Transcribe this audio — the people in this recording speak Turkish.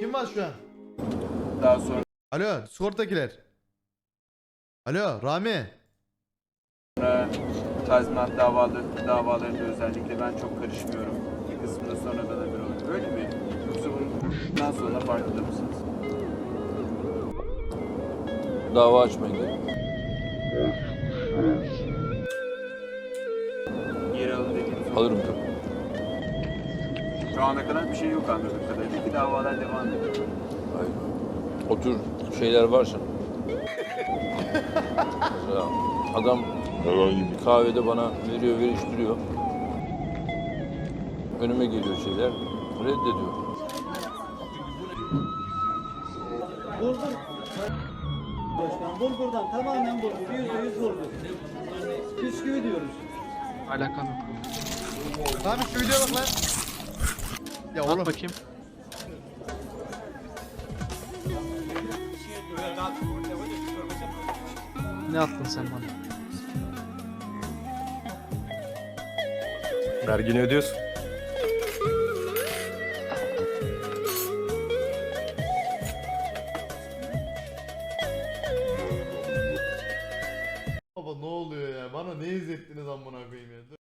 Kim var şu an? Daha sonra Alo Discord'dakiler. Alo Rami. tazminat davaları, davalarında özellikle ben çok karışmıyorum. Bir kısmı da sonradan haber oluyor. Öyle mi? Yoksa bundan sonra farkında mısınız? Dava açmayın. Geri alın dediğiniz. Alırım tabii. Şu ana kadar bir şey yok anladığım kadarıyla ki davalar devam ediyor. Hayır. O tür şeyler varsa. Mesela adam herhangi bir kahvede bana veriyor, veriştiriyor. Önüme geliyor şeyler. Reddediyor. Bulgur. Başkan bulgurdan tamamen bulgur. Yüzde yüz bulgur. Bisküvi diyoruz. Yok. Rami şu videoya bak lan. Ya oğlum. At bakayım. Ne attın sen bana? Vergini ödüyorsun. Baba ne oluyor ya? Bana ne izlettiniz amına koyayım ya? Dur.